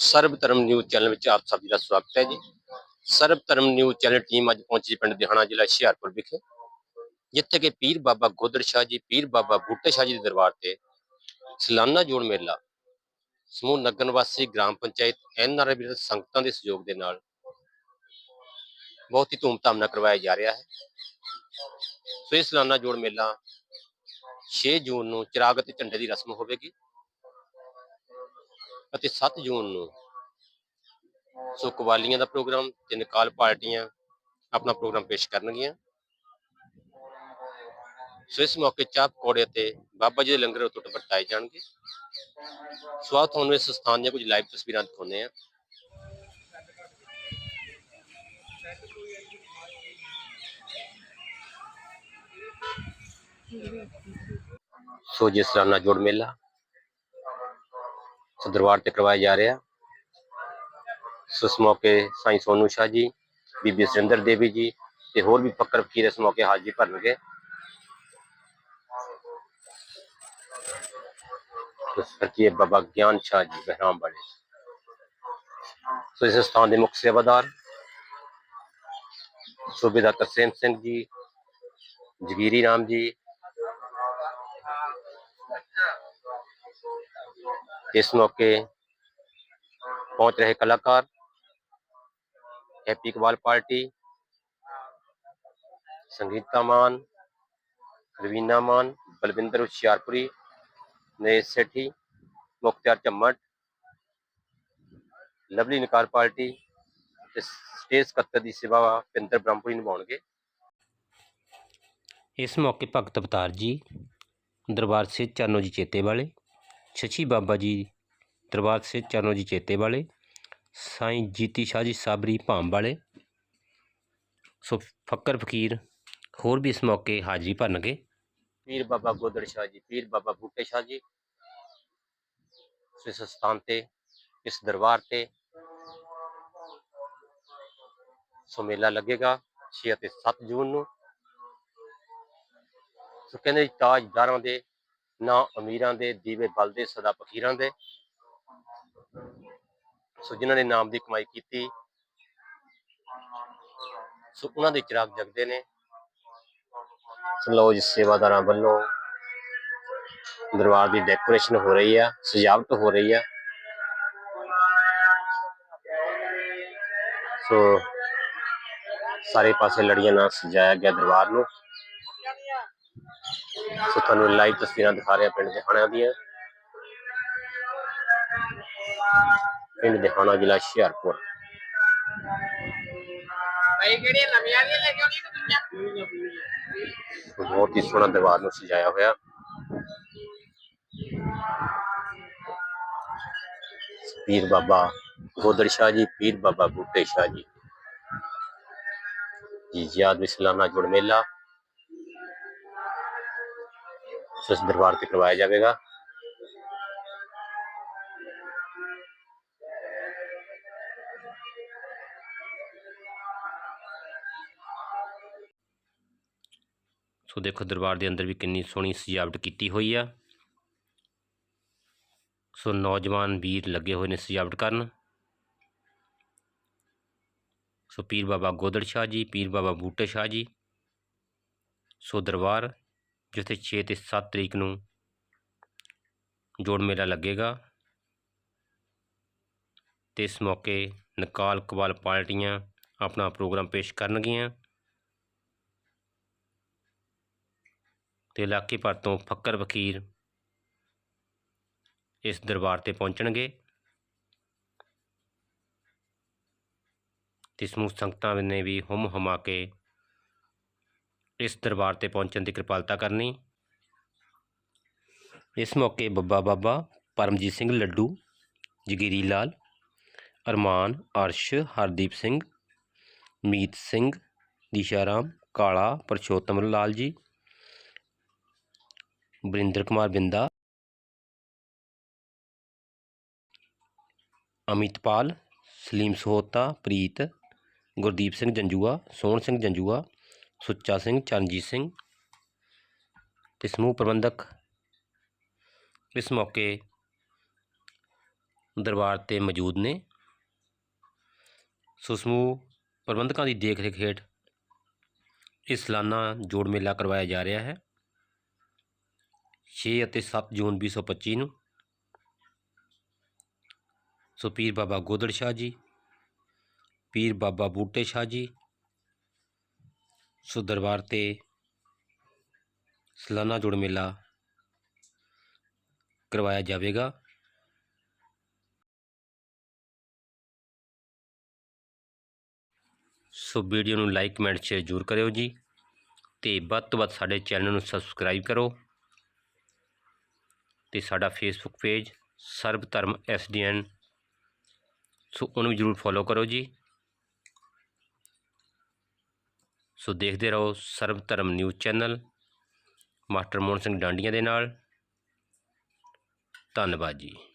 ਸਰਬ Dharam news channel ਵਿੱਚ ਆਪ ਸਭ ਦਾ ਸਵਾਗਤ ਹੈ ਜੀ। ਸਰਬ ਧਰਮ ਨਿਊਜ਼ ਚੈਨਲ ਟੀਮ ਅੱਜ ਪਹੁੰਚੀ ਪਿੰਡ ਦਿਹਾਣਾ ਜ਼ਿਲ੍ਹਾ ਹੁਸ਼ਿਆਰਪੁਰ ਵਿਖੇ, ਜਿੱਥੇ ਕਿ ਪੀਰ ਬਾਬਾ ਗੋਦਰ ਸ਼ਾਹ ਜੀ, ਪੀਰ ਬਾਬਾ ਬੂਟੇ ਸ਼ਾਹ ਜੀ ਦੇ ਦਰਬਾਰ ਤੇ ਸਲਾਨਾ ਜੋੜ ਮੇਲਾ, ਸਮੂਹ ਨਗਰ ਨਿਵਾਸੀ ਗ੍ਰਾਮ ਪੰਚਾਇਤ ਐਨਆਰਆਈ ਵੀਰ ਸੰਗਤਾਂ ਦੇ ਸਹਿਯੋਗ ਦੇ ਨਾਲ ਬਹੁਤ ਹੀ ਧੂਮਧਾਮ ਨਾਲ ਕਰਵਾਇਆ ਜਾ ਰਿਹਾ ਹੈ। ਸੋ ਇਹ ਸਲਾਨਾ ਜੋੜ ਮੇਲਾ 6 ਜੂਨ ਨੂੰ ਚਿਰਾਗ ਅਤੇ ਝੰਡੇ ਦੀ ਰਸਮ ਹੋਵੇਗੀ। ਅਤੇ 7 ਜੂਨ ਨੂੰ ਸੋ ਕਵਾਲੀਆਂ ਦਾ ਪ੍ਰੋਗਰਾਮ ਤੇ ਨਿਕਾਲ ਪਾਰਟੀਆਂ ਆਪਣਾ ਪ੍ਰੋਗਰਾਮ ਪੇਸ਼ ਕਰਨਗੀਆਂ। ਸੋ ਇਸ ਮੌਕੇ ਚਾਹ ਪਕੌੜੇ ਅਤੇ ਬਾਬਾ ਜੀ ਦੇ ਲੰਗਰ ਟੁੱਟ ਵਰਤਾਏ ਜਾਣਗੇ। ਸੋ ਤੁਹਾਨੂੰ ਇਸ ਸਥਾਨ ਦੀਆਂ ਕੁਝ ਲਾਈਵ ਤਸਵੀਰਾਂ ਦਿਖਾਉਂਦੇ ਆ ਸੋ ਜਿਸ ਤਰ੍ਹਾਂ ਸਾਲਾਨਾ ਜੋੜ ਮੇਲਾ ਸੋ ਦਰਬਾਰ ਤੇ ਕਰਵਾਇਆ ਜਾ ਰਿਹਾ। ਸੋ ਇਸ ਮੌਕੇ ਸਾਈਂ ਸੋਨੂ ਸ਼ਾਹ ਜੀ, ਬੀਬੀ ਸੁਰਿੰਦਰ ਦੇਵੀ ਜੀ ਤੇ ਹੋਰ ਵੀ ਫਕਰ ਫਕੀਰ ਇਸ ਮੌਕੇ ਹਾਜ਼ਰੀ ਭਰਨਗੇ। ਸੋ ਬਾਬਾ ਗਿਆਨ ਸ਼ਾਹ ਜੀ ਬਹਿਰਾਮ ਵਾਲੇ। ਸੋ ਇਸ ਸਥਾਨ ਦੇ ਮੁੱਖ ਸੇਵਾਦਾਰ ਸੂਬੇਦਾਰ ਤਰਸੇਮ ਸਿੰਘ ਜੀ, ਜਗੀਰੀ ਰਾਮ ਜੀ ਇਸ ਮੌਕੇ ਪਹੁੰਚ ਰਹੇ ਕਲਾਕਾਰ ਹੈਪੀ ਇਕਬਾਲ ਪਾਰਟੀ ਸੰਗੀਤਾ ਮਾਨ ਰਵੀਨਾ ਮਾਨ ਬਲਵਿੰਦਰ ਹੁਸ਼ਿਆਰਪੁਰੀ ਨਰੇਸ਼ ਸੇਠੀ ਮੁਖਤਿਆਰ ਝੰਮਟ ਲਵਲੀ ਨਿਕਾਰ ਪਾਰਟੀ ਤੇ ਸਟੇਜ ਸਕੱਤਰ ਦੀ ਸੇਵਾ ਪਿੰਦਰ ਬ੍ਰਹਮਪੁਰੀ ਨਿਭਾਉਣਗੇ ਇਸ ਮੌਕੇ ਭਗਤ ਅਵਤਾਰ ਜੀ ਦਰਬਾਰ ਸੇ ਚਾਨੋ ਜੀ ਚੇਤੇ ਵਾਲੇ ਛਛੀ ਬਾਬਾ ਜੀ ਦਰਬਾਰ ਸੇ ਚਰਨੋ ਜੀ ਚੇਤੇ ਵਾਲੇ, ਸਾਈਂ ਜੀਤੀ ਸ਼ਾਹ ਜੀ ਸਾਬਰੀ ਭਾਮ ਵਾਲੇ, ਸੋ ਫੱਕਰ ਫਕੀਰ ਹੋਰ ਵੀ ਇਸ ਮੌਕੇ ਹਾਜ਼ਰੀ ਭਰਨਗੇ। ਪੀਰ ਬਾਬਾ ਗੋਦੜ ਸ਼ਾਹ ਜੀ, ਪੀਰ ਬਾਬਾ ਬੂਟੇ ਸ਼ਾਹ ਜੀ, ਇਸ ਸਥਾਨ ਤੇ, ਇਸ ਦਰਬਾਰ ਤੇ ਸੋ ਮੇਲਾ ਲੱਗੇਗਾ 6 ਅਤੇ 7 ਜੂਨ ਨੂੰ। ਸੋ ਕਹਿੰਦੇ ਜੀ ਤਾਜਦਾਰਾਂ ਦੇ ਨਾ ਅਮੀਰਾਂ ਦੇ, ਦੀਵੇ ਬਲਦੇ ਸਦਾ ਫਕੀਰਾਂ ਦੇ। ਸੋ ਜਿਨ੍ਹਾਂ ਨੇ ਨਾਮ ਦੀ ਕਮਾਈ ਕੀਤੀ, ਸੋ ਉਹਨਾਂ ਦੇ ਚਿਰਾਗ ਜਗਦੇ ਨੇ। ਸੋ ਜੀ, ਸੇਵਾਦਾਰਾਂ ਵੱਲੋਂ ਦਰਬਾਰ ਦੀ ਡੈਕੋਰੇਸ਼ਨ ਹੋ ਰਹੀ ਆ, ਸਜਾਵਟ ਹੋ ਰਹੀ ਆ। ਸੋ ਸਾਰੇ ਪਾਸੇ ਲੜੀਆਂ ਨਾਲ ਸਜਾਇਆ ਗਿਆ ਦਰਬਾਰ ਨੂੰ। ਸੋ ਤੁਹਾਨੂੰ ਲਾਈਵ ਤਸਵੀਰਾਂ ਦਿਖਾ ਰਿਹਾ ਪਿੰਡ ਦੇ ਹਾਣਿਆਂ ਦੀਆਂ ਪਿੰਡ ਦੇ ਹਾਣਾ ਜ਼ਿਲ੍ਹਾ ਹੁਸ਼ਿਆਰਪੁਰ ਭਾਈ ਕਿਹੜੀਆਂ ਨਵੀਆਂ ਦੀਆਂ ਲੈ ਕੇ ਆਉਣੀਆਂ ਕਿ ਦੂਜੀਆਂ ਸੋ ਬਹੁਤ ਹੀ ਸੋਹਣਾ ਦਰਬਾਰ ਨੂੰ ਸਜਾਇਆ ਹੋਇਆ ਪੀਰ ਬਾਬਾ ਗੋਦੜ ਸ਼ਾਹ ਜੀ ਪੀਰ ਬਾਬਾ ਬੂਟੇ ਸ਼ਾਹ ਜੀ ਜੀ ਯਾਦ ਵਿਸਲਾਨਾ ਜੁੜ ਮੇਲਾ ਇਸ ਦਰਬਾਰ ਤੇ ਕਰਵਾਇਆ ਜਾਵੇਗਾ। ਸੋ ਦੇਖੋ, ਦਰਬਾਰ ਦੇ ਅੰਦਰ ਵੀ ਕਿੰਨੀ ਸੋਹਣੀ ਸਜਾਵਟ ਕੀਤੀ ਹੋਈ ਆ। ਸੋ ਨੌਜਵਾਨ ਵੀਰ ਲੱਗੇ ਹੋਏ ਨੇ ਸਜਾਵਟ ਕਰਨ। ਸੋ ਪੀਰ ਬਾਬਾ ਗੋਦੜ ਸ਼ਾਹ ਜੀ, ਪੀਰ ਬਾਬਾ ਬੂਟੇ ਸ਼ਾਹ ਜੀ। ਸੋ ਦਰਬਾਰ ਜਿੱਥੇ 6 ਤੇ 7 ਤਰੀਕ ਨੂੰ ਜੋੜ ਮੇਲਾ ਲੱਗੇਗਾ। ਤੇ ਇਸ ਮੌਕੇ ਨਕਾਲ ਕਬਾਲ ਪਾਰਟੀਆਂ ਆਪਣਾ ਪ੍ਰੋਗਰਾਮ ਪੇਸ਼ ਕਰਨਗੀਆਂ। ਤੇ ਇਲਾਕੇ ਭਰ ਤੋਂ ਫੱਕਰ ਵਕੀਰ ਇਸ ਦਰਬਾਰ ਤੇ ਪਹੁੰਚਣਗੇ। ਤੇ ਸਮੂਹ ਸੰਗਤਾਂ ਨੇ ਵੀ ਹੁਮ ਹੁਮਾ ਕੇ ਇਸ ਦਰਬਾਰ ਤੇ ਪਹੁੰਚਣ ਦੀ ਕਿਰਪਾਲਤਾ ਕਰਨੀ। ਇਸ ਮੌਕੇ ਬੱਬਾ ਬਾਬਾ ਪਰਮਜੀਤ ਸਿੰਘ ਲੱਡੂ, ਜਗੀਰੀ ਲਾਲ, ਅਰਮਾਨ, ਅਰਸ਼, ਹਰਦੀਪ ਸਿੰਘ, ਮੀਤ ਸਿੰਘ, ਦੀਸ਼ਾਰਾਮ, ਕਾਲਾ, ਪਰਸ਼ੋਤਮ ਲਾਲ ਜੀ, ਵਰਿੰਦਰ ਕੁਮਾਰ ਬਿੰਦਾ ਅਮਿਤਪਾਲ ਸਲੀਮ ਸੋਹਤਾ, ਪ੍ਰੀਤ, ਗੁਰਦੀਪ ਸਿੰਘ ਜੰਜੂਆ, ਸੋਹਣ ਸਿੰਘ ਜੰਜੂਆ ਸੁੱਚਾ ਸਿੰਘ, ਚਰਨਜੀਤ ਸਿੰਘ ਤੇ ਸਮੂਹ ਪ੍ਰਬੰਧਕ ਇਸ ਮੌਕੇ ਦਰਬਾਰ 'ਤੇ ਮੌਜੂਦ ਨੇ। ਸੋ ਸਮੂਹ ਪ੍ਰਬੰਧਕਾਂ ਦੀ ਦੇਖ ਰੇਖ ਹੇਠ ਇਹ ਸਾਲਾਨਾ ਜੋੜ ਮੇਲਾ ਕਰਵਾਇਆ ਜਾ ਰਿਹਾ ਹੈ। 6 ਅਤੇ 7 ਜੂਨ 2025 ਨੂੰ ਸੋ ਪੀਰ ਬਾਬਾ ਗੋਦੜ ਸ਼ਾਹ ਜੀ, ਪੀਰ ਬਾਬਾ ਬੂਟੇ ਸ਼ਾਹ ਜੀ ਸੋ ਦਰਬਾਰ ਤੇ ਸਲਾਨਾ ਜੋੜ ਮੇਲਾ ਕਰਵਾਇਆ ਜਾਵੇਗਾ। ਸੋ ਵੀਡੀਓ ਨੂੰ ਲਾਈਕ, ਕਮੈਂਟ, ਸ਼ੇਅਰ ਜ਼ਰੂਰ ਕਰਿਓ ਜੀ ਤੇ ਵੱਧ ਤੋਂ ਵੱਧ ਸਾਡੇ ਚੈਨਲ ਨੂੰ ਸਬਸਕ੍ਰਾਈਬ ਕਰੋ ਤੇ ਸਾਡਾ ਫੇਸਬੁੱਕ ਪੇਜ ਸਰਬ ਧਰਮ ਐਸਡੀਐਨ ਸੋ ਉਹਨੂੰ ਜ਼ਰੂਰ ਫੋਲੋ ਕਰੋ ਜੀ। ਸੋ ਦੇਖਦੇ ਰਹੋ Sarab Dharam news channel, master Mohan Singh Dandian ਦੇ ਨਾਲ। ਧੰਨਵਾਦ ਜੀ।